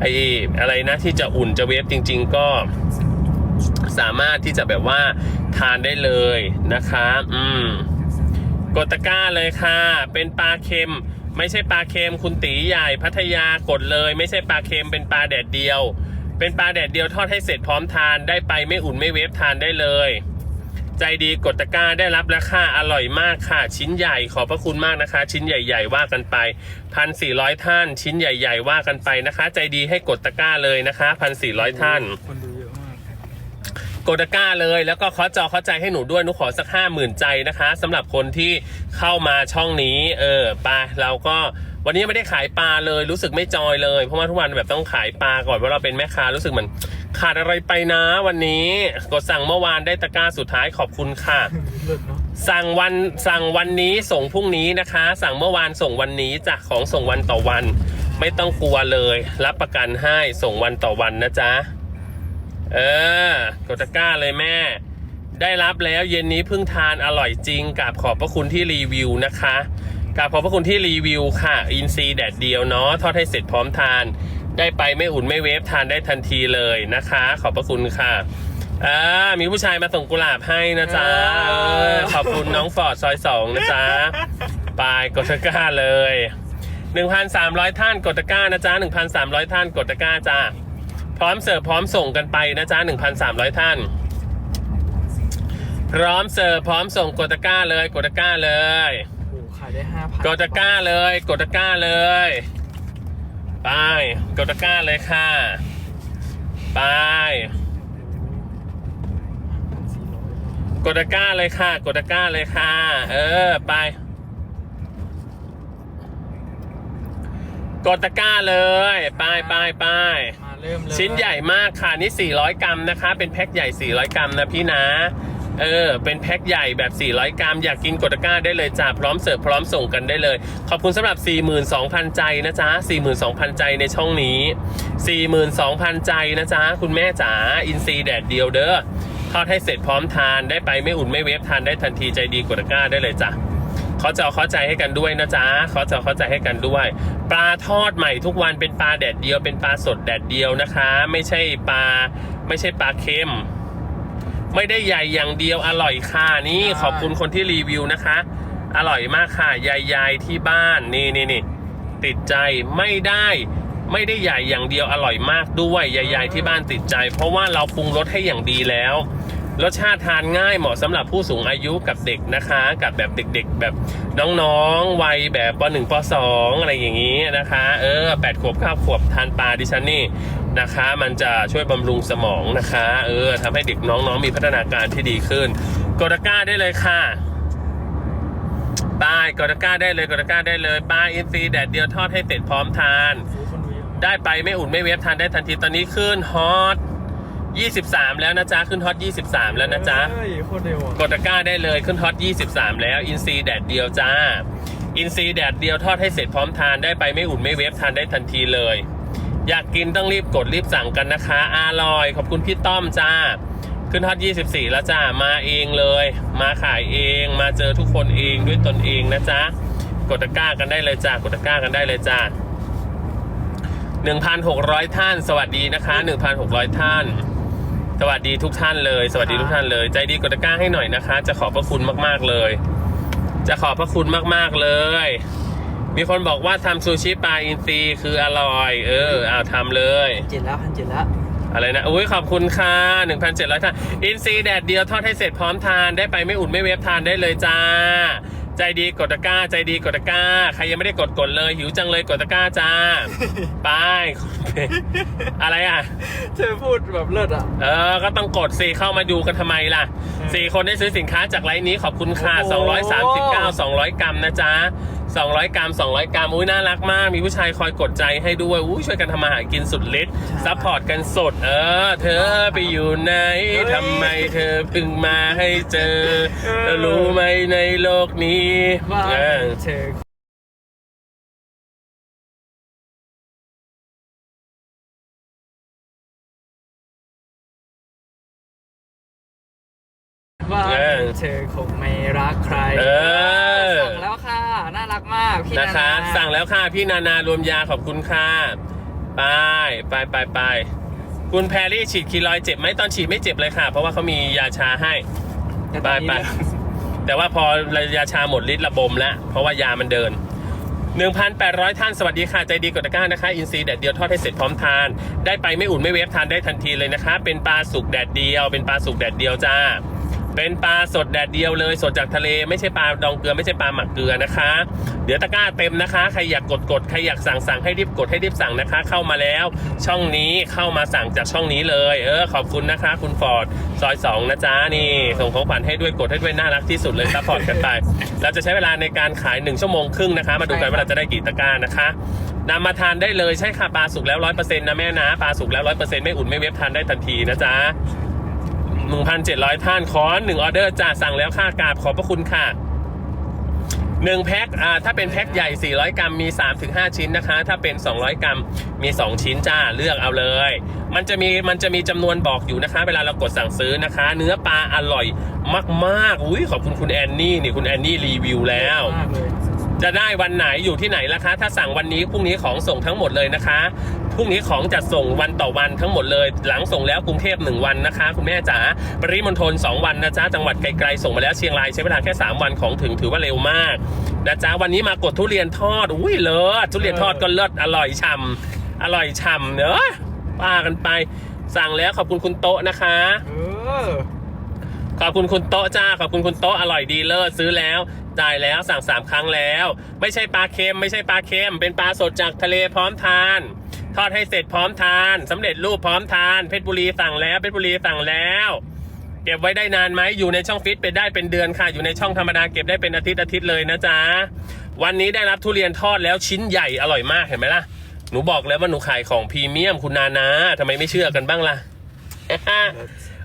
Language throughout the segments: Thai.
ไออะไรนะที่จะอุ่นจะเวฟจริง ๆ ก็สามารถที่จะแบบว่าทานได้เลยนะคะ อืมกดตะกร้าเลยค่ะ เป็นปลาเค็ม ไม่ใช่ปลาเค็มคุณตีใหญ่พัทยากดเลย ไม่ใช่ปลาเค็มเป็นปลาแดดเดียว เป็นปลาแดดเดียวทอดให้เสร็จพร้อมทานได้ไปไม่อุ่นไม่เวฟทานได้เลย ใจดีกดตะกร้าได้รับราคาอร่อยมากค่ะ ชิ้นใหญ่ขอบพระคุณมากนะคะ ชิ้นใหญ่ ๆ ว่ากันไปพันสี่ร้อยท่าน ชิ้นใหญ่ ๆ ว่ากันไปนะคะ ใจดีให้กดตะกร้าเลยนะคะพันสี่ร้อยท่านคนดูเยอะมากกดตะกร้าเลยแล้วก็เคาะจอเข้าใจให้หนูด้วยหนูขอสักห้าหมื่นใจนะคะสำหรับคนที่เข้ามาช่องนี้ เออไปเราก็ วันนี้ไม่ได้ขายปลาเลยรู้สึกไม่จอยเลย เพราะว่าทุกวันแบบต้องขายปลาก่อนว่าเราเป็นแม่ค้ารู้สึกเหมือนขาดอะไรไปนะ วันนี้กดสั่งเมื่อวานได้ตะกร้าสุดท้ายขอบคุณค่ะเลิศเนาะสั่งวันสั่งวันนี้ส่งพรุ่งนี้นะคะ สั่งเมื่อวานส่งวันนี้จากของส่งวันต่อวัน ไม่ต้องกลัวเลย รับประกันให้ส่งวันต่อวันนะจ๊ะเออกดตะกร้าเลยแม่ ได้รับแล้วเย็นนี้เพิ่งทานอร่อยจริงกับขอบพระคุณที่รีวิวนะคะ กับขอบพระคุณที่รีวิวค่ะ อินซีแดดเดียวเนาะทอดให้เสร็จพร้อมทาน ได้ไปไม่อุ่นไม่เวฟทานได้ทันทีเลยนะคะ ขอบพระคุณค่ะอ่ามีผู้ชายมาส่งกุหลาบให้นะจ๊ะเออขอบคุณน้องฟอร์ดซอยสองนะจ๊ะไปกดตะกร้าเลย 1,300 ท่านกดตะกร้านะจ๊ะ1,300 ท่านกดตะกร้าจ้าพร้อมเสิร์ฟพร้อมส่งกันไปนะจ๊ะ1,300 ท่าน พร้อมเสิร์ฟพร้อมส่งกดตะกร้าเลยกดตะกร้าเลยโอ้โหขายได้ห้าพันกดตะกร้าเลย กดตะกร้าเลยไปกดตะกร้าเลยค่ะไปกดตะกร้าเลยค่ะ กดตะกร้าเลยค่ะ เออ ไป กดตะกร้าเลย ไปไปไปมาเริ่มเลยชิ้นใหญ่มากค่ะ นี่ 400 กรัมนะคะ เป็นแพ็คใหญ่ 400 กรัมนะพี่นะ เออ เป็นแพ็คใหญ่แบบ 400 กรัม อยากกินกดก้าได้เลยจ้าพร้อมเสิร์ฟพร้อมส่งกันได้เลย ขอบคุณสำหรับ 42,000 ใจนะจ๊ะ42,000 ใจในช่องนี้ 42,000 ใจนะจ๊ะคุณแม่จ๋าอินซีแดดเดียวเด้อทอดให้เสร็จพร้อมทานได้ไปไม่อุ่นไม่เวฟทานได้ทันทีใจดีกดก้าได้เลยจ้ะเขาจะเอเข้าใจให้กันด้วยนะจ๊ะเขาจะเอเข้าใจให้กันด้วย ปลาทอดใหม่ทุกวันเป็นปลาแดดเดียว เป็นปลาสดแดดเดียวนะคะ ไม่ใช่ปลาไม่ใช่ปลาเค็ม ไม่ได้ใหญ่อย่างเดียวอร่อยค่ะนี่ขอบคุณคนที่รีวิวนะคะ อร่อยมากค่ะใหญ่ๆที่บ้านนี่นี่นี่ติดใจไม่ได้ไม่ได้ใหญ่อย่างเดียวอร่อยมากด้วยใหญ่ๆที่บ้านติดใจ เพราะว่าเราปรุงรสให้อย่างดีแล้วรสชาติทานง่ายเหมาะสำหรับผู้สูงอายุกับเด็กนะคะ กับแบบเด็ก ๆ แบบน้องๆวัยแบบป .1 ป .2 อะไรอย่างนี้นะคะ เออแปดขวบเก้าขวบทานปลาดิฉันนี่ นะคะ มันจะช่วยบำรุงสมองนะคะ เออทำให้เด็กน้องๆมีพัฒนาการที่ดีขึ้นกดตะกร้าได้เลยค่ะปลายกดตะกร้าได้เลยกดตะกร้าได้เลยปลาอินทรีแดดเดียวทอดให้เสร็จพร้อมทานโอ้โหคนดูเยอะมากได้ไปไม่อุ่นไม่เวฟทานได้ทันทีตอนนี้ขึ้นฮอต23 แล้วนะจ๊ะ ขึ้นฮอต23 แล้วนะจ๊ะเฮ้ยโคตรเร็วอะกดตะกร้าได้เลยขึ้นฮอต23 แล้วอินซีแดดเดียวจ้า อินซีแดดเดียวทอดให้เสร็จพร้อมทานได้ไปไม่อุ่นไม่เวฟทานได้ทันทีเลย อยากกินต้องรีบกดรีบสั่งกันนะคะ อร่อย ขอบคุณพี่ต้อมจ้า ขึ้นฮอต24 แล้วจ้า มาเองเลย มาขายเอง มาเจอทุกคนเองด้วยตนเองนะจ๊ะ กดตะกร้ากันได้เลยจ้ากดตะกร้ากันได้เลยจ้า1,600 ท่าน สวัสดีนะคะ 1,600 ท่าน สวัสดีทุกท่านเลย สวัสดีทุกท่านเลย ใจดีกดตะกร้าให้หน่อยนะคะ จะขอบพระคุณมากๆเลย จะขอบพระคุณมากๆเลย มีคนบอกว่าทำซูชิปลาอินทรีคืออร่อย เออเอาทำเลย เจ็ดแล้วพันเจ็ดแล้วอะไรนะ อุ้ยขอบคุณค่ะ1,700ท่าน อินซีแดดเดียวทอดให้เสร็จพร้อมทาน ได้ไปไม่อุ่นไม่เวฟทานได้เลยจ้า ใจดีกดตะกร้า ใจดีกดตะกร้า ใครยังไม่ได้กดกดเลย หิวจังเลยกดตะกร้าจ้า ไป อะไรอะ เธอพูดแบบเลิศอะ เออ ก็ต้องกดสิเข้ามาดูกันทำไมล่ะออสี่คนได้ซื้อสินค้าจากไลน์นี้ขอบคุณค่ะโอ้โห 239 200 กรัมนะจ๊ะ 200 กรัม 200 กรัมอุ้ยน่ารักมาก มีผู้ชายคอยกดใจให้ด้วยอุ้ยช่วยกันทำมาหากินสุดฤทธิ์ซัพพอร์ตกันสด เออ เธอไปอยู่ไหนทำไมเธอเพิ่งมาให้เจอเธอรู้ไหมในโลกนี้ว่าเออเธอว่าเออเธอคงไม่รักใคร เออ สั่งแล้วค่ะน่ารักมากพี่นะคะนานาสั่งแล้วค่ะพี่นานารวมยาขอบคุณค่ะไปไปไปไปคุณแพรรี่ฉีดคีรอยด์เจ็บไหมตอนฉีดไม่เจ็บเลยค่ะ เพราะว่าเขามียาชาให้ แต่ตไปอนนี้ไปแต่ว่าพอยาชาหมดฤทธิ์ระบมแล้ว เพราะว่ายามันเดิน 1,800 ท่านสวัสดีค่ะ ใจดีกดตะกร้านะคะ อินซีแดดเดียวทอดให้เสร็จพร้อมทาน ได้ไปไม่อุ่นไม่เวฟทานได้ทันทีเลยนะคะ เป็นปลาสุกแดดเดียว เป็นปลาสุกแดดเดียวจ้า เป็นปลาสดแดดเดียวเลย สดจากทะเลไม่ใช่ปลาดองเกลือไม่ใช่ปลาหมักเกลือนะคะ เดี๋ยวตะกร้าเต็มนะคะ ใครอยากกดกดใครอยากสั่งสั่งให้รีบกดให้รีบสั่งนะคะ เข้ามาแล้ว ช่องนี้เข้ามาสั่งจากช่องนี้เลย เออขอบคุณนะคะ คุณฟอร์ดซอยสองนะจ๊ะนี่ ส่งของขวัญให้ด้วยกดให้ด้วยน่ารักที่สุดเลยซัพพอร์ตกันไปเราจะใช้เวลาในการขาย 1 ชั่วโมงครึ่งนะคะ มาดูกันว่าเราจะได้กี่ตะกร้านะคะนำมาทานได้เลยใช่ค่ะปลาสุกแล้วร้อยเปอร์เซ็นต์นะแม่นะปลาสุกแล้วร้อยเปอร์เซ็นต์ไม่อุ่นไม่เวฟทานได้ทันทีนะจ๊ะ 1,700ท่านขอหนึ่งออเดอร์จ้าสั่งแล้วค่ากราบขอบพระคุณค่ะหนึ่งแพ็คอ่าถ้าเป็นแพ็คใหญ่ 400 กรัมมี 3-5 ชิ้นนะคะ ถ้าเป็น 200 กรัมมี 2 ชิ้นจ้าเลือกเอาเลย มันจะมีมันจะมีจำนวนบอกอยู่นะคะ เวลาเรากดสั่งซื้อนะคะ เนื้อปลาอร่อยมากๆอุ้ยขอบคุณคุณแอนนี่นี่คุณแอนนี่รีวิวแล้วมากเลยจะได้วันไหนอยู่ที่ไหนล่ะคะ ถ้าสั่งวันนี้พรุ่งนี้ของส่งทั้งหมดเลยนะคะพ รุ่งนี้ของจะส่งวันต่อวันทั้งหมดเลย หลังส่งแล้วกรุงเทพหนึ่งวันนะคะ คุณแม่จ๋าปริมณฑลสองวันนะจ๊ะจังหวัดไกลๆส่งมาแล้วเชียงรายใช้เวลาแค่ 3 วันของถึงถือว่าเร็วมากนะจ๊ะวันนี้มากดทุเรียนทอดอุ้ยเลิศทุเรียนทอดก็เลิศอร่อยฉ่ำอร่อยฉ่ำเนอะป้ากันไป สั่งแล้วขอบคุณคุณโต๊ะนะคะออขอบคุณคุณโต๊ะจ้าขอบคุณคุณโต๊ะอร่อยดีเลิศซื้อแล้วจ่ายแล้วสั่งสามครั้งแล้ว ไม่ใช่ปลาเค็มไม่ใช่ปลาเค็มเป็นปลาสดจากทะเลพร้อมทาน ทอดให้เสร็จพร้อมทานสำเร็จรูปพร้อมทาน เพชรบุรีสั่งแล้ว เพชรบุรีสั่งแล้ว เก็บไว้ได้นานไหมอยู่ในช่องฟิตไปได้เป็นเดือนค่ะ อยู่ในช่องธรรมดาเก็บได้เป็นอาทิตย์อาทิตย์เลยนะจ๊ะ วันนี้ได้รับทุเรียนทอดแล้วชิ้นใหญ่อร่อยมากเห็นไหมล่ะ หนูบอกแล้วว่าหนูขายของพรีเมียมคุณนานาทำไมไม่เชื่อกันบ้างล่ะ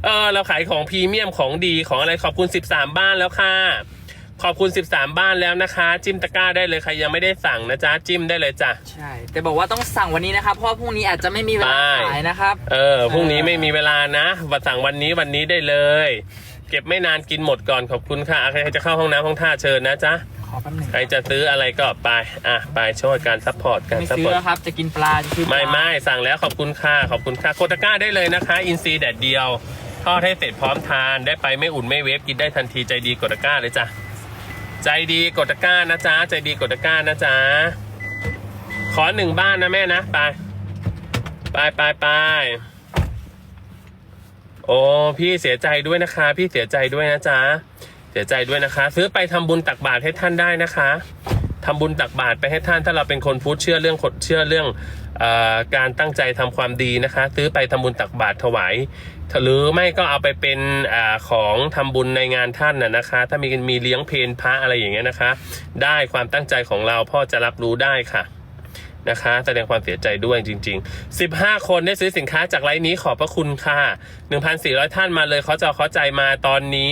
เออเราขายของพรีเมียมของดีของอะไรขอบคุณ 13 บ้านแล้วค่ะ ขอบคุณ 13 บ้านแล้วนะคะ จิ้มตะกร้าได้เลยใครยังไม่ได้สั่งนะจ๊ะจิ้มได้เลยจ้ะ ใช่ แต่บอกว่าต้องสั่งวันนี้นะครับ เพราะว่าพรุ่งนี้อาจจะไม่มีเวลาใช่ขายนะครับ เออพรุ่งนี้ไม่มีเวลานะมาสั่งวันนี้วันนี้ได้เลย เก็บไม่นานกินหมดก่อนขอบคุณค่ะใครจะเข้าห้องน้ำห้องท่าเชิญนะจ๊ะขอแป๊บหนึงใครจะซื้ออะไรก็ไปอะไปช่วยการซัพพอร์ตกันไม่ซัพซื้พออร์ตแล้วครับจะกินปลาจะซื้อปลาไม่ไม่สั่งแล้วขอบคุณค่ะขอบคุณค่ะโคตะกร้าได้เลยนะคะ อินซีแดดเดียวทอดให้เสร็จพร้อมทานได้ไปไม่อุ่นไม่เวฟกินได้ทันทีใจดีกดตะกร้าเลยจ้ะ ใจดีกดตะกร้านะจ๊ะ ใจดีกดตะกร้านะจ๊ะ ขอหนึ่งบ้านนะแม่นะ ไป ไปไปไปโอ้พี่เสียใจด้วยนะคะ พี่เสียใจด้วยนะจ๊ะ เสียใจด้วยนะคะ ซื้อไปทำบุญตักบาตรให้ท่านได้นะคะ ทำบุญตักบาตรไปให้ท่าน ถ้าเราเป็นคนพุทธเชื่อเรื่องขดเชื่อเรื่องอการตั้งใจทำความดีนะคะ ซื้อไปทำบุญตักบาตรถวายหรือไม่ก็เอาไปเป็นอของทำบุญในงานท่านน่ะนะคะ ถ้ามีมีเลี้ยงเพนพระอะไรอย่างเงี้ยนะคะ ได้ความตั้งใจของเราพ่อจะรับรู้ได้ค่ะนะคะแสดงความเสียใจด้วยจริง ๆ 15 คนได้ซื้อสินค้าจากไลน์นี้ขอบพระคุณค่ะ 1,400 ท่านมาเลยเขาจะเข้าใจมาตอนนี้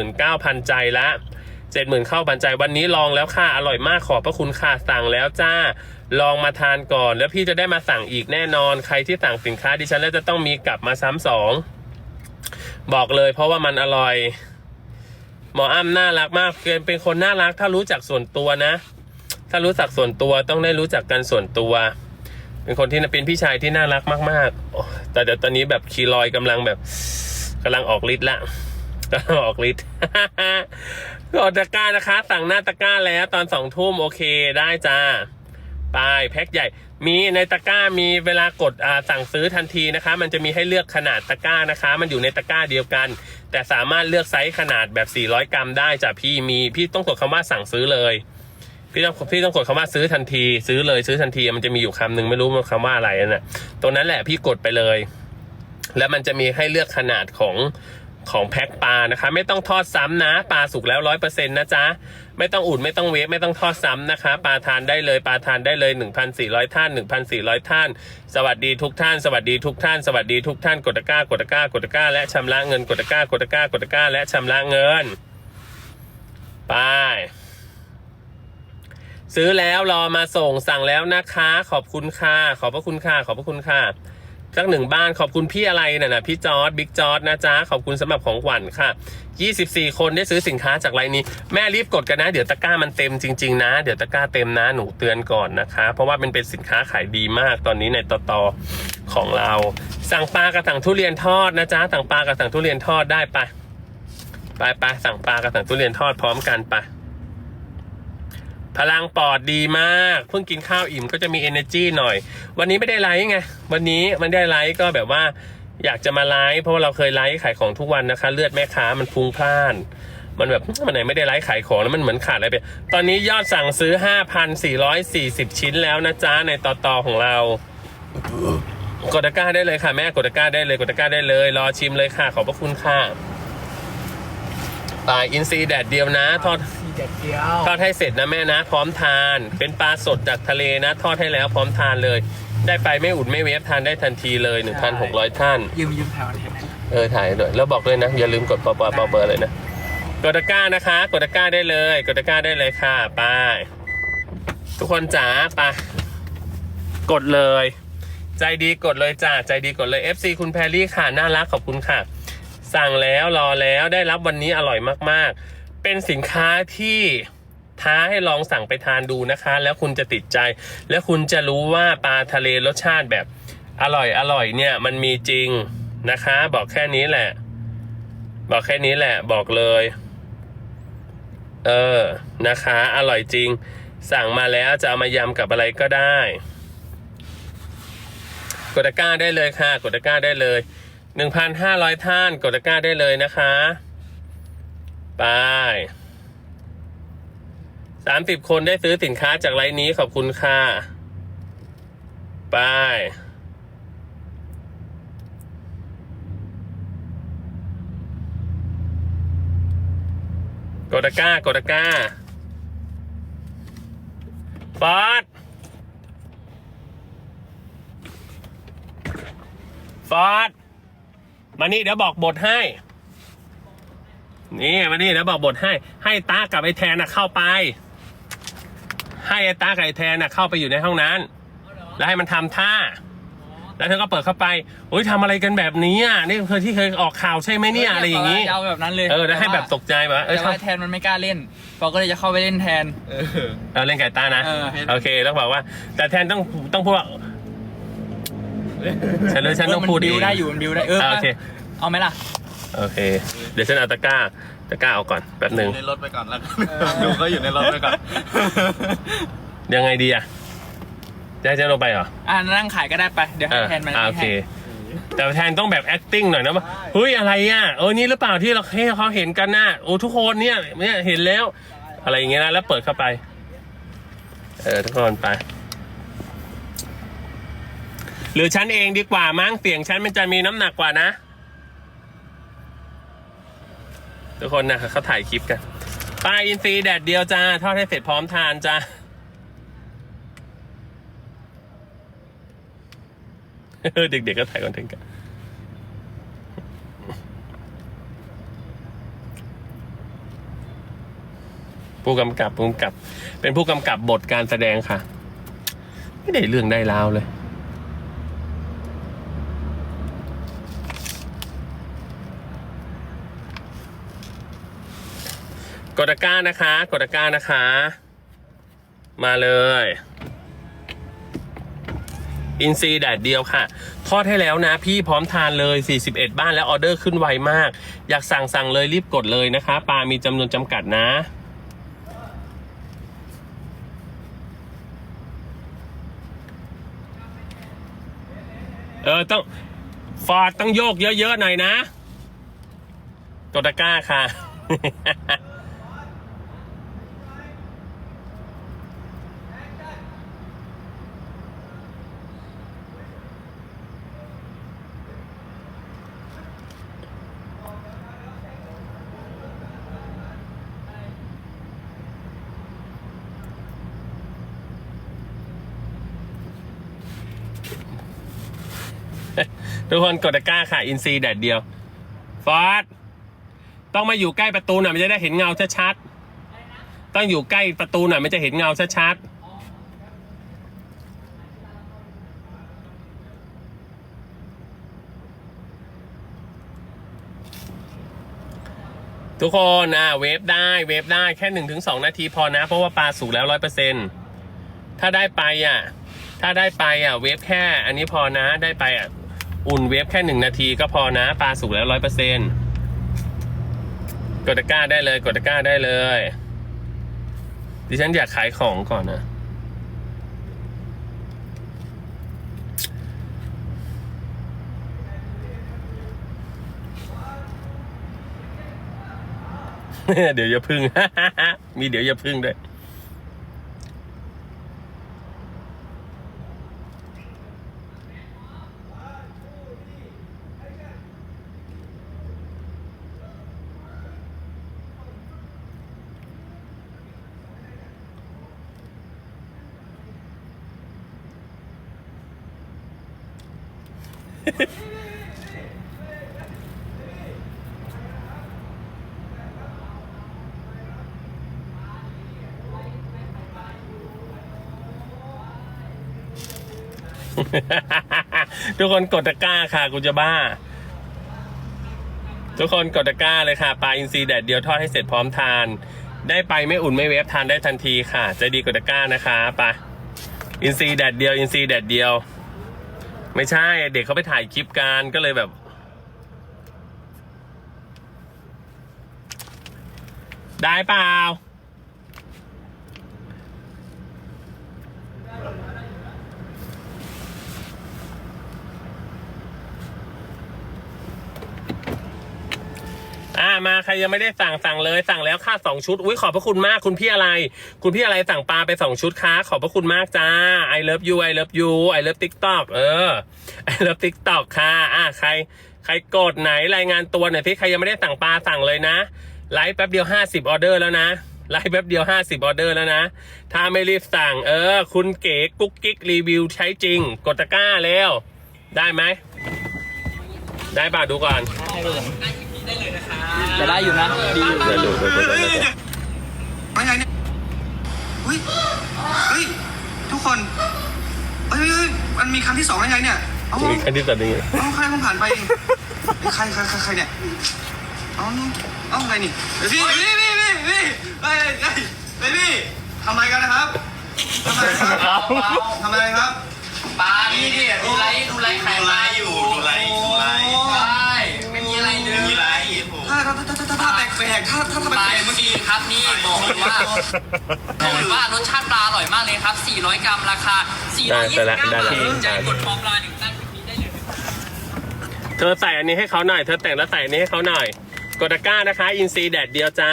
79,000 ใจละ เจ็ดหมื่นเข้าบันใจวันนี้ลองแล้วค่ะ อร่อยมากขอบพระคุณค่ะสั่งแล้วจ้า ลองมาทานก่อน แล้วพี่จะได้มาสั่งอีกแน่นอนใครที่สั่งสินค้าดิฉันแล้วจะต้องมีกลับมาซ้ำสองบอกเลยเพราะว่ามันอร่อย หมออ้ำน่ารักมากเป็นเป็นคนน่ารัก ถ้ารู้จักส่วนตัวนะ ถ้ารู้จักส่วนตัวต้องได้รู้จักกันส่วนตัว เป็นคนที่เป็นพี่ชายที่น่ารักมาก ๆ แต่เดี๋ยวตอนนี้แบบคีรอยกำลังแบบกำลังออกฤทธิ์ละ ออกฤทธิ์กดตะกร้านะคะ สั่งหน้าตะกร้าแล้วตอนสองทุ่มโอเคได้จ้าไปแพ็คใหญ่ มีในตะกร้ามีเวลากดอ่าสั่งซื้อทันทีนะคะ มันจะมีให้เลือกขนาดตะกร้านะคะ มันอยู่ในตะกร้าเดียวกัน แต่สามารถเลือกไซส์ขนาดแบบ 400 กรัมได้จ้ะพี่มีพี่ต้องกดคำว่าสั่งซื้อเลยพี่ต้องพี่ต้องกดคำว่าซื้อทันที ซื้อเลยซื้อทันทีมันจะมีอยู่คำหนึ่งไม่รู้มันคำว่าอะไรนั่นน่ะตรงนั้นแหละพี่กดไปเลย แล้วมันจะมีให้เลือกขนาดของ ของแพ็คปลานะคะ ไม่ต้องทอดซ้ำนะปลาสุกแล้วร้อยเปอร์เซ็นต์นะจ๊ะไม่ต้องอุ่นไม่ต้องเวฟไม่ต้องทอดซ้ำนะคะปลาทานได้เลยปลาทานได้เลย 1,400 ท่าน 1,400 ท่าน สวัสดีทุกท่าน สวัสดีทุกท่าน สวัสดีทุกท่านกดตะกร้ากดตะกร้ากดตะกร้าและชำระเงินกดตะกร้ากดตะกร้ากดตะกร้าและชำระเงินไปซื้อแล้วรอมาส่งสั่งแล้วนะคะ ขอบคุณค่ะขอบพระคุณค่ะขอบพระคุณค่ะ สักหนึ่งบ้านขอบคุณพี่อะไรน่ะนะพี่จอร์ดบิ๊กจอร์ดนะจ๊ะขอบคุณสำหรับของขวัญค่ะ 24 คนได้ซื้อสินค้าจากไลน์นี้ แม่รีบกดกันนะ เดี๋ยวตะกร้ามันเต็มจริงๆนะ เดี๋ยวตะกร้าเต็มนะหนูเตือนก่อนนะคะ เพราะว่ามันเป็นสินค้าขายดีมากตอนนี้ในตอตอของเรา สั่งปลากระถังทุเรียนทอดนะจ๊ะสั่งปลากระถังทุเรียนทอดได้ไปไปไปสั่งปลากระถังทุเรียนทอดพร้อมกันไป พลังปอดดีมาก เพิ่งกินข้าวอิ่มก็จะมี energy หน่อย วันนี้ไม่ได้ไลฟ์ไง วันนี้มันได้ไลฟ์ก็แบบว่าอยากจะมาไลฟ์เพราะว่าเราเคยไลฟ์ขายของทุกวันนะคะ เลือดแม่ค้ามันพุ่งพล่าน มันแบบมันไหนไม่ได้ไลฟ์ขายของแล้วมันเหมือนขาดอะไรไป ตอนนี้ยอดสั่งซื้อ 5,440 ชิ้นแล้วนะจ๊ะในต่อต่อของเรา กดตะกร้าได้เลยค่ะแม่กดตะกร้าได้เลยกดตะกร้าได้เลย รอชิมเลยค่ะ ขอบพระคุณค่ะ ปลาอินทรีแดดเดียวนะ ทอดมีเด็ดเดียวทอดให้เสร็จนะแม่นะ พร้อมทาน เป็นปลาสดจากทะเลนะ ทอดให้แล้วพร้อมทานเลย ได้ไปไม่อุ่นไม่เวฟทานได้ทันทีเลย 1,600 ท่าน ยืมยืมแถวนี้นะเออถ่ายด้วยแล้วบอกด้วยนะ อย่าลืมกดปอปอปอเบอร์เลยนะ กดตะกร้านะคะ กดตะกร้าได้เลย กดตะกร้าได้เลยค่ะไปทุกคนจ๋าไปกดเลย ใจดีกดเลยจ้าใจดีกดเลย FC คุณแพรรี่ค่ะ น่ารักขอบคุณค่ะ สั่งแล้วรอแล้วได้รับวันนี้อร่อยมากๆ เป็นสินค้าที่ท้าให้ลองสั่งไปทานดูนะคะ แล้วคุณจะติดใจ แล้วคุณจะรู้ว่าปลาทะเลรสชาติแบบอร่อยอร่อยเนี่ยมันมีจริงนะคะ บอกแค่นี้แหละ บอกแค่นี้แหละ บอกเลย เออนะคะ อร่อยจริง สั่งมาแล้วจะเอามายำกับอะไรก็ได้ กดตะกร้าได้เลยค่ะ กดตะกร้าได้เลย หนึ่งพันห้าร้อยท่านกดตะกร้าได้เลยนะคะไปสามสิบคนได้ซื้อสินค้าจากไลน์นี้ขอบคุณค่ะไปกดตะกร้ากดตะกร้าฟอดฟอด มานี่เดี๋ยวบอกบทให้ นี่มานี่เดี๋ยวบอกบทให้ ให้ตากับไอ้แทนน่ะเข้าไป ให้ไอ้ตากับไอ้แทนน่ะเข้าไปอยู่ในห้องนั้น แล้วให้มันทำท่า แล้วเธอก็เปิดเข้าไปโอ้ยทำอะไรกันแบบนี้อะนี่เคยที่เคยออกข่าวใช่ไหมเนี่ยอะไรอย่างนี้นี้เอาแบบนั้นเลยเออแล้วให้แบบตกใจแบบว่าเอแต่อชอบว่าแทนมันไม่กล้าเล่นปอก็เลยจะเข้าไปเล่นแทน เออเราเล่นไก่ต้านะเออให้โอเคต้องบอกว่า แต่แทนต้องต้องพูดว่า ฉันเลยฉันต้องพูดมันบิวเงได้อยู่มันบิวได้เอออ่าโอเคเอาไหมล่ะโอเค เดี๋ยวฉันเอาตะกร้าตะกร้าเอาก่อนแป๊บหนึ่งในรถไปก่อนแล้วกันดูก็อยู่ในรถไปก่อนยังไงดีอะจะให้ฉันลงไปเหรออ่านั่งขายก็ได้ไปเดี๋ยวเอให้อแทนมันอ่าโอเคให้แต่แทนต้องแบบ acting หน่อยนะว่าเฮ้ยอะไรอะเออนี่หรือเปล่าที่เราให้เขาเห็นกันน่ะโอ้ทุกคนเนี่ยเนี่ยเห็นแล้ว อะไรอย่างเงี้ยนะแล้วเปิดเข้าไป เออทุกคนไป หรือฉันเองดีกว่ามั้งเสียงฉันมันจะมีน้ำหนักกว่านะ ทุกคนนะเขาถ่ายคลิปกันปลาอินทรีแดดเดียวจ้าทอดให้เสร็จพร้อมทานจ้าเด็กๆก็ถ่ายคอนเทนต์กันผู้กำกับผู้กำกับ เป็นผู้กำกับบทการแสดงค่ะ ไม่ได้เรื่องได้ราวเลย กดตะกร้านะคะ กดตะกร้านะคะ มาเลย อินซีแดดเดียวค่ะ ทอดให้แล้วนะ พี่พร้อมทานเลย 41 บ้านแล้วออเดอร์ขึ้นไวมาก อยากสั่งสั่งเลยรีบกดเลยนะคะ ปลามีจำนวนจำกัดนะเออต้องฟอร์ดต้องโยกเยอะๆหน่อยนะ กดตะก้าค่ะ ทุกคนกดตะกร้าค่ะอินซีแดดเดียวฟอสต้องมาอยู่ใกล้ประตูหน่อยมันจะได้เห็นเงาชัดๆต้องอยู่ใกล้ประตูหน่อยมันจะเห็นเงาชัดๆทุกคนอะเวฟได้เวฟได้แค่หนึ่งถึงสองนาทีพอนะ เพราะว่าปลาสุกแล้วร้อยเปอร์เซ็นถ้าได้ไปอะ ถ้าได้ไปอะ เวฟแค่ อันนี้พอนะได้ไปอะ อุ่นเวฟแค่หนึ่งนาทีก็พอนะ ปลาสุกแล้วร้อยเปอร์เซ็นกดตะกร้าได้เลย กดตะกร้าได้เลย ดิฉันอยากขายของก่อนนะเดี๋ยวอย่าพึ่ง มีเดี๋ยวอย่าพึ่งด้วย ทุกคนกดตะกร้าค่ะกูจะบ้า ทุกคนกดตะกร้าเลยค่ะปลาอินทรีแดดเดียวทอดให้เสร็จพร้อมทาน ได้ไปไม่อุ่นไม่เวฟทานได้ทันทีค่ะใจดีกดตะกร้านะคะไปะอินทรีแดดเดียว อินทรีแดดเดียว ไม่ใช่เด็กเขาไปถ่ายคลิปกันก็เลยแบบได้เปล่า อ่ามาใครยังไม่ได้สั่งสั่งเลยสั่งแล้วค่ะสองชุดอุ้ยขอบพระคุณมากคุณพี่อะไร คุณพี่อะไรสั่งปลาไปสองชุดค่ะขอบพระคุณมากจ้า I love you I love you I love TikTok เออ I love TikTok ค่ะอ่าใคร ใครกดไหนรายงานตัวหน่อยที่ใครยังไม่ได้สั่งปลาสั่งเลยนะไลฟ์แป๊บเดียวห้าสิบออเดอร์แล้วนะไลฟ์แป๊บเดียวห้าสิบออเดอร์แล้วนะ ถ้าไม่รีบสั่ง เออ คุณเก๋กุ๊กกิ๊กรีวิวใช้จริง กดตะกร้าแล้ว ได้ไหม ได้ป่ะดูก่อน จะได้อยู่นะ ดีอยู่เดี๋ยวดูดูดูดูดูไม่ไงเนี่ยเฮ้ยเฮ้ย ทุกคนเฮ้ยเฮ้ยเฮ้ยมันมีครั้งที่สองได้ไงเนี่ยเอ้ามีแค่ที่ตัดนี้เอาใครเพิ่งผ่านไปเองใครใครใครใครเนี่ยเอ้าเอ้าอะไรนี่เดี๋ยวพี่พี่พี่พี่พี่เฮ้ยเฮ้ยเฮ้ยพี่ทำอะไรกันนะครับทำอะไรครับทำอะไรครับ ปลานี่ดิดูไลฟ์ดูไลฟ์ขายปลาอยู่ดูไลฟ์ดูไลฟ์ ใช่ไม่มีอะไรเลยมีไรผมถ้าถ้าถ้าถ้าถ้าแปลกแปลกถ้าถ้าถ้าปแปลาลกเมื่อกี้ครับนี่บอกเลยว่าบอกเลยว่ารสชาติปลาอร่อยมากเลยครับ 400 กรัมราคา 429ได้บาได้ทละสนใจกดพร้อมปลาหนึ่งตั้งคลิปนี้ได้เลยเธอใส่อันนี้ให้เขาหน่อย เธอแต่งแล้วใส่อันนี้ให้เขาหน่อยกดตะกร้านะคะ อินซีแดดเดียวจ้า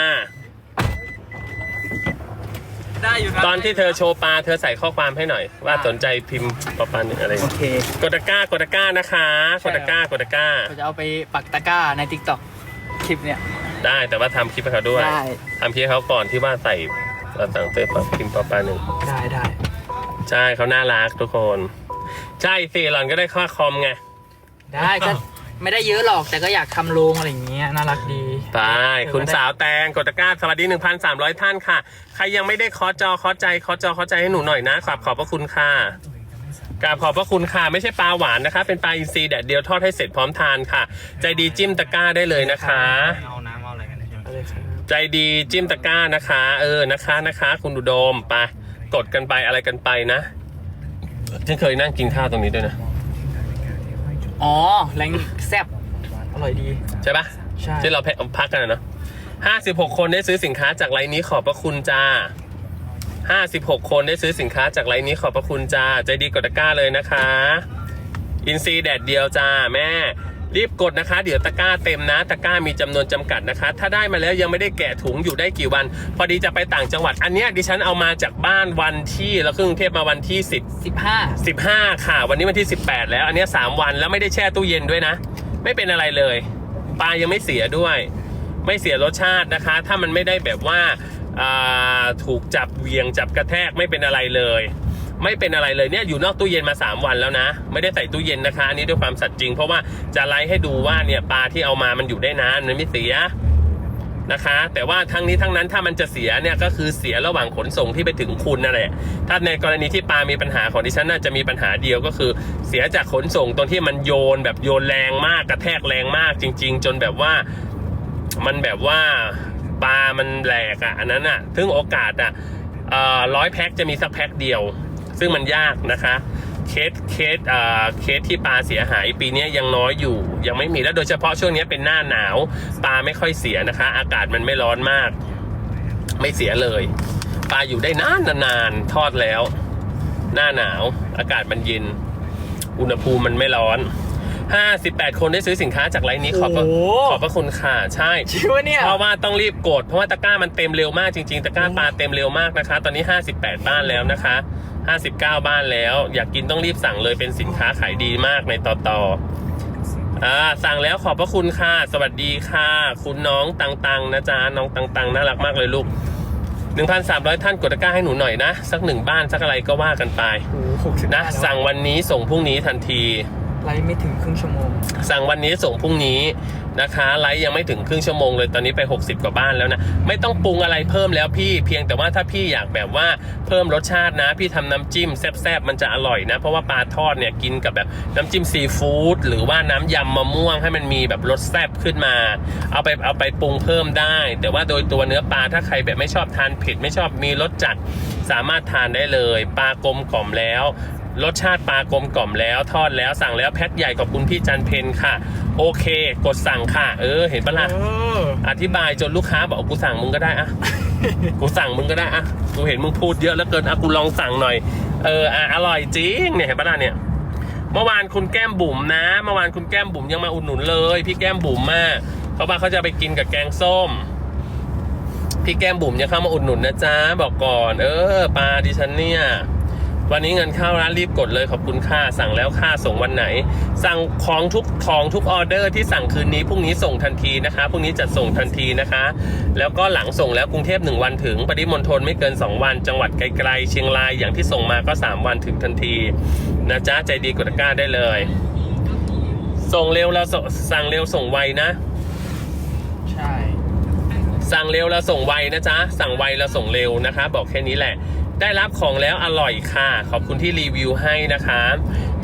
ได้อยู่ครับตอนที่เธอโชว์ปลาเธอใส่ข้อความให้หน่อย ว่าสนใจพิมพ์ปลาปลาหนึ่งอะไรโอเค กดตะกร้ากดตะกร้านะคะกดตะกร้ากดตะกร้าเราจะเอาไปปักตะกร้าใน t ิ k t o k คลิปเนี่ย ได้แต่ว่าทำคลิปให้เขาด้วยได้ ทำคลิปให้เขาก่อนที่ว่าใส่เราสั่งเต้ปลาพิมพ์ปลาปลาหนึ่งได้ได้ใช่เขาน่ารักทุกคน ใช่สิหล่อนก็ได้ค่าคอมไง ได้ก็ไม่ได้เยอะหรอกแต่ก็อยากทำโรงอะไรอย่างเงี้ยน่ารักดี ไปคุณสาวแตงกดตะกร้าสวัสดี 1,300 ท่านค่ะ ใครยังไม่ได้เคอจอเคอใจเคอจอเคอใจให้หนูหน่อยนะกราบขอบพระคุณค่ะกราบขอบพระคุณค่ะ ไม่ใช่ปลาหวานนะคะ เป็นปลาอินทรีแดดเดียวทอดให้เสร็จพร้อมทานค่ะ ใจดีจิ้มตะกร้าได้เลยนะคะ เอาน้ำเอาอะไรกันเนี่ยเอาเลยครับใจดีจิ้มตะกร้านะคะ เออนะคะนะคะ คุณอุดมไปกดกันไปอะไรกันไปนะฉันเคยนั่งกินข้าวตรงนี้ด้วยนะ อ๋อแรงแซ่บอร่อยดี ใช่ปะ ใช่ ที่เราพักกันนะเนาะห้าสิบหกคนได้ซื้อสินค้าจากไลน์นี้ขอบพระคุณจ้าห้าสิบหกคนได้ซื้อสินค้าจากไลน์นี้ขอบพระคุณจ้าใจดีกดตะกร้าเลยนะคะ อินซีแดดเดียวจ้าแม่ รีบกดนะคะ เดี๋ยวตะกร้าเต็มนะ ตะกร้ามีจำนวนจำกัดนะคะ ถ้าได้มาแล้วยังไม่ได้แกะถุงอยู่ได้กี่วัน พอดีจะไปต่างจังหวัด อันเนี้ยดิฉันเอามาจากบ้านวันที่แล้วเครื่องกรุงเทพมาวันที่สิบ15 15 ค่ะ วันนี้วันที่ 18 แล้ว อันเนี้ย3วันแล้วไม่ได้แช่ตู้เย็นด้วยนะ ไม่เป็นอะไรเลย ปลายังไม่เสียด้วย ไม่เสียรสชาตินะคะ ถ้ามันไม่ได้แบบว่าาถูกจับเวียงจับกระแทกไม่เป็นอะไรเลย ไม่เป็นอะไรเลยเนี่ยอยู่นอกตู้เย็นมา 3 วันแล้วนะ ไม่ได้ใส่ตู้เย็นนะคะอันนี้ด้วยความสัตย์จริง เพราะว่าจะไล่ให้ดูว่าเนี่ยปลาที่เอามามันอยู่ได้นานมันไม่เสีย นะคะ แต่ว่าทั้งนี้ทั้งนั้นถ้ามันจะเสียเนี่ยก็คือเสียระหว่างขนส่งที่ไปถึงคุณนั่นแหละถ้าในกรณีที่ปลามีปัญหาของดิฉันน่าจะมีปัญหาเดียวก็คือ เสียจากขนส่งตรงที่มันโยนแบบโยนแรงมากกระแทกแรงมากจริง ๆ จนแบบว่ามันแบบว่าปลามันแหลกอะ่ะอันนั้นอะ่ะซึ่งโอกาสอะ่ะร้อยแพ็คจะมีสักแพ็คเดียว ซึ่งมันยากนะคะ เคสเคสเอ่อเคสที่ปลาเสียหายปีนี้ยังน้อยอยู่ ยังไม่มีแล้วโดยเฉพาะช่วงนี้เป็นหน้าหนาวปลาไม่ค่อยเสียนะคะ อากาศมันไม่ร้อนมาก ไม่เสียเลยปลาอยู่ได้นานนานๆทอดแล้ว หน้าหนาว อากาศมันเย็น อุณหภูมิมันไม่ร้อน58คนได้ซื้อสินค้าจากไลน์นี้ขอบพระโอ้โห ขอบพระคุณค่ะใช่ชิวะเนี่ย เพราะว่าต้องรีบกดเพราะว่าตะกร้ามันเต็มเร็วมากจริงๆตะกร้าปลาเต็มเร็วมากนะคะ ตอนนี้ 58 บ้านแล้วนะคะ 59 บ้านแล้ว อยากกินต้องรีบสั่งเลยเป็นสินค้าขายดีมากในต่อต่ออ่าสั่งแล้วขอบพระคุณค่ะ สวัสดีค่ะ คุณน้องตังๆนะจ๊ะน้องตังๆน่ารักมากเลยลูก 1,300 ท่านกดตะกร้าให้หนูหน่อยนะ สักหนึ่งบ้านสักอะไรก็ว่ากันไปโอ้โหหกสิบนะสั่งวันนี้ส่งพรุ่งนี้ทันที ไลฟ์ไม่ถึงครึ่งชั่วโมง สั่งวันนี้ส่งพรุ่งนี้นะคะไลฟ์ยังไม่ถึงครึ่งชั่วโมงเลยตอนนี้ไป 60 กว่าบ้านแล้วนะ ไม่ต้องปรุงอะไรเพิ่มแล้วพี่เพียงแต่ว่าถ้าพี่อยากแบบว่าเพิ่มรสชาตินะ พี่ทำน้ำจิ้มแซ่บๆมันจะอร่อยนะ เพราะว่าปลาทอดเนี่ยกินกับแบบน้ำจิ้มซีฟู้ดหรือว่าน้ำยำมะม่วงให้มันมีแบบรสแซ่บขึ้นมา เอาไปเอาไปปรุงเพิ่มได้ แต่ว่าโดยตัวเนื้อปลาถ้าใครแบบไม่ชอบทานเผ็ดไม่ชอบมีรสจัดสามารถทานได้เลย ปลากลมกล่อมแล้ว รสชาติปลากลมกล่อมแล้วทอดแล้วสั่งแล้วแพ็คใหญ่ขอบคุณพี่จันเพนค่ะ โอเค กดสั่งค่ะ เออ เห็นปะล่ะเอออธิบายจนลูกค้าบอกกูสั่งมึงก็ได้อะกูสั่งมึงก็ได้อะกูเห็นมึงพูดเยอะแล้วเกินอะกูลองสั่งหน่อย เอออะอร่อยจริงเนี่ยเห็นปะล่ะเนี่ยเมื่อวานคุณแก้มบุ๋มนะเมื่อวานคุณแก้มบุ๋มยังมาอุดหนุนเลย พี่แก้มบุ๋มมากเพราะว่าเขาจะไปกินกับแกงส้มพี่แก้มบุ๋มยังเข้ามาอุดหนุนนะจ๊ะบอกก่อน เออปลาดิฉันเนี่ย วันนี้เงินเข้าร้านรีบกดเลยขอบคุณค่าสั่งแล้วค่าส่งวันไหน สั่งของทุกของทุกออเดอร์ที่สั่งคืนนี้พรุ่งนี้ส่งทันทีนะคะพรุ่งนี้จัดส่งทันทีนะคะ แล้วก็หลังส่งแล้วกรุงเทพ1วันถึงปริมณฑลไม่เกิน 2 วัน จังหวัดไกลๆเชียงรายอย่างที่ส่งมาก็ 3 วันถึงทันทีนะจ๊ะใจดีกดตะกร้าได้เลย ส่งเร็วแล้วส่งสั่งเร็วส่งไวนะใช่สั่งเร็วแล้วส่งไวนะจ๊ะสั่งไวแล้วส่งเร็วนะคะ บอกแค่นี้แหละ ได้รับของแล้วอร่อยค่ะ ขอบคุณที่รีวิวให้นะคะ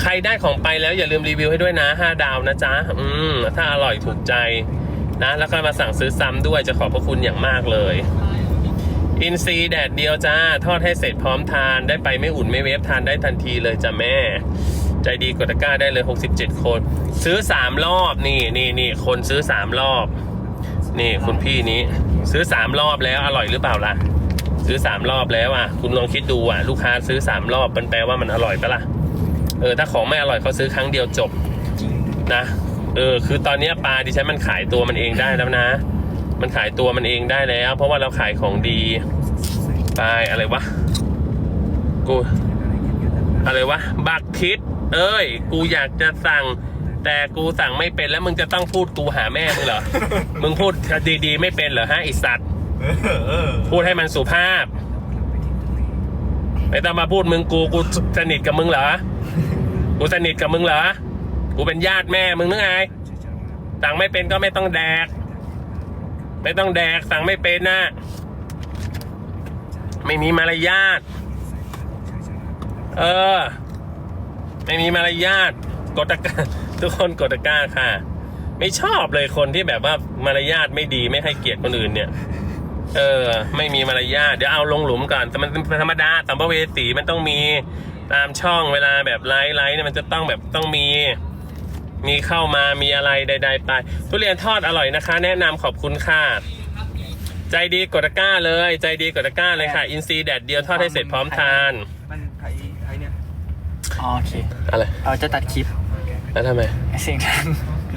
ใครได้ของไปแล้วอย่าลืมรีวิวให้ด้วยนะ 5 ดาวนะจ๊ะ อืม ถ้าอร่อยถูกใจนะ แล้วก็มาสั่งซื้อซ้ำด้วยจะขอบพระคุณอย่างมากเลย อินซีแดดเดียวจ้า ทอดให้เสร็จพร้อมทาน ได้ไปไม่อุ่นไม่เวฟทานได้ทันทีเลยจ้ะแม่ ใจดีกดตะกร้าได้เลย 67 คน ซื้อ 3 รอบนี่นี่นี่คนซื้อ 3 รอบ นี่คุณพี่นี้ ซื้อ 3 รอบแล้วอร่อยหรือเปล่าล่ะ ซื้อ3รอบแล้วอะ คุณลองคิดดูอะ ลูกค้าซื้อ3รอบมันแปลว่ามันอร่อยปะล่ะ เออ ถ้าของไม่อร่อยเขาซื้อครั้งเดียวจบนะ เออ คือตอนนี้ปลาดิฉันมันขายตัวมันเองได้แล้วนะ มันขายตัวมันเองได้แล้ว เพราะว่าเราขายของดีตายอะไรวะ กู อะไรวะ บักทิศเอ้ย กูอยากจะสั่งแต่กูสั่งไม่เป็นแล้วมึงจะต้องพูดกูหาแม่มึงเหรอ มึงพูดดีๆ ไม่เป็นเหรอฮะไอสัตว์ พูดให้มันสุภาพ ไม่ต้องมาพูดมึงกูกูสนิทกับมึงเหรอ กูสนิทกับมึงเหรอ กูเป็นญาติแม่มึงนึกไงสั่งไม่เป็นก็ไม่ต้องแดก ไม่ต้องแดกสั่งไม่เป็นนะ ไม่มีมารยาท เออ ไม่มีมารยาท กดตะกาทุกคนกดตะกาค่ะ ไม่ชอบเลยคนที่แบบว่ามารยาทไม่ดีไม่ให้เกียรติคนอื่นเนี่ย เออ ไม่มีมารยาทเดี๋ยวเอาลงหลุมก่อนแต่มันเป็นธรรมดาสัมภเวสีมันต้องมีตามช่องเวลาแบบไลฟ์ไลฟ์เนี่ยมันจะต้องแบบต้องมี มีเข้ามามีอะไรใด ๆ ไป ทุเรียนทอดอร่อยนะคะ แนะนำขอบคุณค่ะใจดีกดตะกร้าเลย ใจดีกดตะกร้าเลยค่ะ อินซีแดดเดียวทอดให้เสร็จพร้อมทาน มันไทยไทยเนี่ย อ๋อโอเค อะไรเราจะตัดคลิป แล้วทำไมไอ้สิ่งนั้น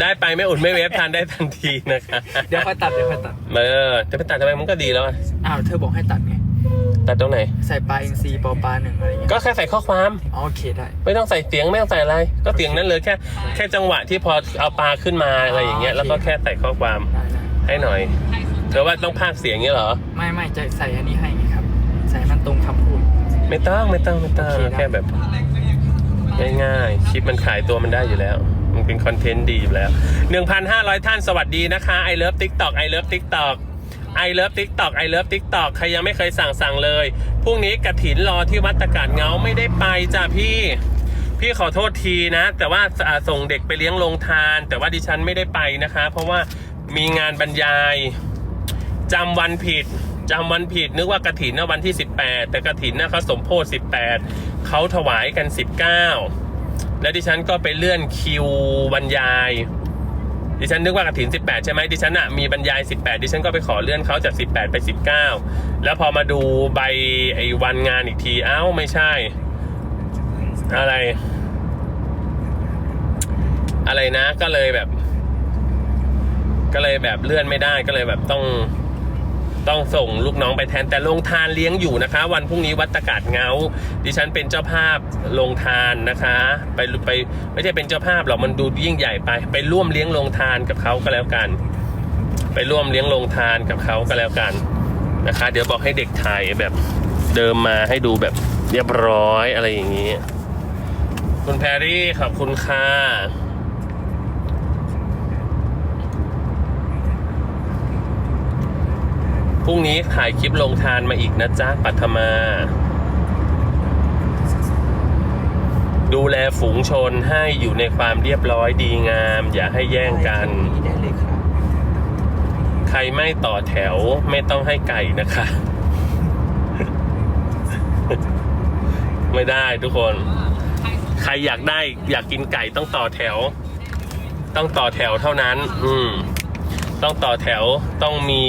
ได้ไปไม่อุ่นไม่เวฟทานได้ทันทีนะคะเดี๋ยวค่อยตัดเดี๋ยวค่อยตัด เออจะไปตัดทำไมมันก็ดีแล้วอะอ้าวเธอบอกให้ตัดไง ตัดตรงไหน ใส่ปลาอินทรีปอปลาหนึ่งอะไรอย่างเงี้ยก็แค่ใส่ข้อความ อ๋อโอเคได้ ไม่ต้องใส่เสียงไม่ต้องใส่อะไร ก็เสียงนั้นเลยแค่แค่จังหวะที่พอเอาปลาขึ้นมาอะไรอย่างเงี้ยแล้วก็แค่ใส่ข้อความได้ได้ให้หน่อยเธอว่าต้องพากย์เสียงเงี้ยเหรอ ไม่ไม่จะใส่อันนี้ให้ไงครับ ใส่มันตรงคำพูด ไม่ต้องไม่ต้องไม่ต้องโอเคได้แค่แบบ ง่ายๆคลิปมันขายตัวมันได้อยู่แล้ว มันเป็นคอนเทนต์ดีอยู่แล้ว 1,500 ท่านสวัสดีนะคะไอเลิฟทิกตอกไอเลิฟทิกตอกไอเลิฟทิกตอกไอเลิฟทิกตอกใครยังไม่เคยสั่งสั่งเลยพรุ่งนี้กระถินรอที่วัดตะกาดเงาไม่ได้ไปจ้ะพี่ พี่ขอโทษทีนะ แต่ว่าส่งเด็กไปเลี้ยงโรงทาน แต่ว่าดิฉันไม่ได้ไปนะคะ เพราะว่ามีงานบรรยายจำวันผิดจำวันผิดนึกว่ากระถินนะวันที่ 18 แต่กระถินนะเขาสมโพธิ18 เขาถวายกัน 19 แล้วดิฉันก็ไปเลื่อนคิวบรรยาย ดิฉันนึกว่ากระถิน 18 ใช่ไหมดิฉันอะมีบรรยาย 18 ดิฉันก็ไปขอเลื่อนเขาจาก 18 ไป 19 แล้วพอมาดูใบไอ้วันงานอีกทีเอ้าไม่ใช่ อะไร อะไรนะก็เลยแบบ ก็เลยแบบเลื่อนไม่ได้ก็เลยแบบต้อง ต้องส่งลูกน้องไปแทนแต่โรงทานเลี้ยงอยู่นะคะ วันพรุ่งนี้วัดตะกาดเงา ดิฉันเป็นเจ้าภาพโรงทานนะคะ ไปไปไม่ใช่เป็นเจ้าภาพหรอกมันดูยิ่งใหญ่ไป ไปร่วมเลี้ยงโรงทานกับเขาก็แล้วกัน ไปร่วมเลี้ยงโรงทานกับเขาก็แล้วกันนะคะ เดี๋ยวบอกให้เด็กถ่ายแบบเดิมมาให้ดูแบบเรียบร้อยอะไรอย่างนี้ คุณแพรรี่ขอบคุณค่ะ พรุ่งนี้ถ่ายคลิปลงทานมาอีกนะจ๊ะ ปัทมา ดูแลฝูงชนให้อยู่ในความเรียบร้อยดีงาม อย่าให้แย่งกัน ได้เลยครับใครไม่ต่อแถวไม่ต้องให้ไก่นะคะ ไม่ได้ทุกคน ใครอยากได้อยากกินไก่ต้องต่อแถว ต้องต่อแถวเท่านั้น อืม ต้องต่อแถวต้องมี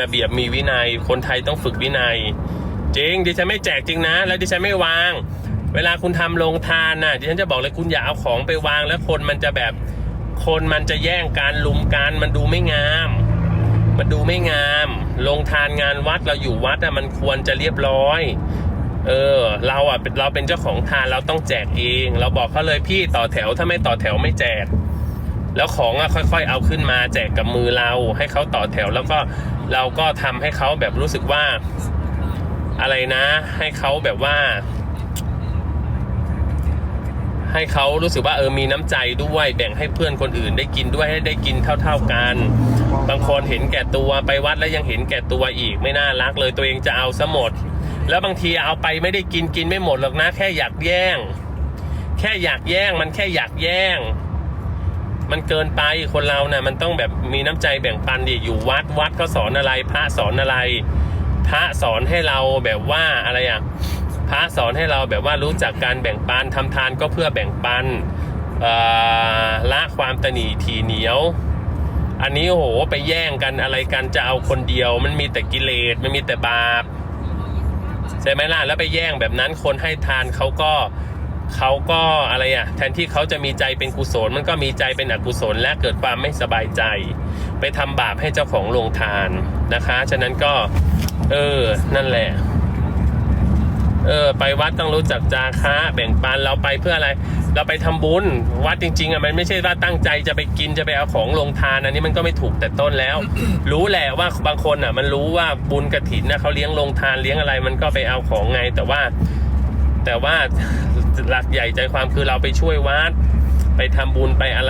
ระเบียบมีวินัย คนไทยต้องฝึกวินัย จริงดิฉันไม่แจกจริงนะ แล้วดิฉันไม่วาง เวลาคุณทำโรงทานน่ะดิฉันจะบอกเลยคุณอย่าเอาของไปวางแล้วคนมันจะแบบคนมันจะแย่งการลุมกันมันดูไม่งาม มันดูไม่งามโรงทานงานวัดเราอยู่วัดอะมันควรจะเรียบร้อยเออเราอะเป็นเราเป็นเจ้าของทานเราต้องแจกเอง เราบอกเขาเลยพี่ต่อแถวถ้าไม่ต่อแถวไม่แจก แล้วของอะค่อยๆเอาขึ้นมาแจกกับมือเราให้เขาต่อแถว แล้วก็เราก็ทำให้เขาแบบรู้สึกว่า อะไรนะ ให้เขาแบบว่า ให้เขารู้สึกว่าเออมีน้ำใจด้วยแบ่งให้เพื่อนคนอื่นได้กินด้วยให้ได้กินเท่า ๆกัน บางคนเห็นแก่ตัวไปวัดแล้วยังเห็นแก่ตัวอีกไม่น่ารักเลยตัวเองจะเอาซะหมด แล้วบางทีเอาไปไม่ได้กินกินไม่หมดหรอกนะ แค่อยากแย่ง แค่อยากแย่งมันแค่อยากแย่ง มันเกินไปคนเรานะ่ะมันต้องแบบมีน้ำใจแบ่งปันดิอยู่วัดวัดเขาสอนอะไร พระสอนอะไร พระสอนให้เราแบบว่าอะไรอะพระสอนให้เราแบบว่ารู้จักการแบ่งปันทำทานก็เพื่อแบ่งปันละความตนีทีเหนียว อันนี้โอ้โหไปแย่งกันอะไรกันจะเอาคนเดียว มันมีแต่กิเลสมันมีแต่บาปใช่ไหมล่ะแล้วไปแย่งแบบนั้นคนให้ทานเขาก็ เขาก็อะไรอะแทนที่เขาจะมีใจเป็นกุศล มันก็มีใจเป็นอกุศล และเกิดความไม่สบายใจ ไปทำบาปให้เจ้าของโรงทานนะคะ ฉะนั้นก็ เออ นั่นแหละ เออ ไปวัดต้องรู้จักจาคะแบ่งปันเราไปเพื่ออะไร เราไปทำบุญ วัดจริง ๆอะมันไม่ใช่ว่าตั้งใจจะไปกินจะไปเอาของลงทานอันนี้มันก็ไม่ถูกแต่ต้นแล้ว รู้แหละว่าบางคนอะ มันรู้ว่าบุญกระถินนะเขาเลี้ยงลงทานเลี้ยงอะไร มันก็ไปเอาของไงแต่ว่าแต่ว่า หลักใหญ่ใจความคือเราไปช่วยวัด ไปทำบุญไปอะไร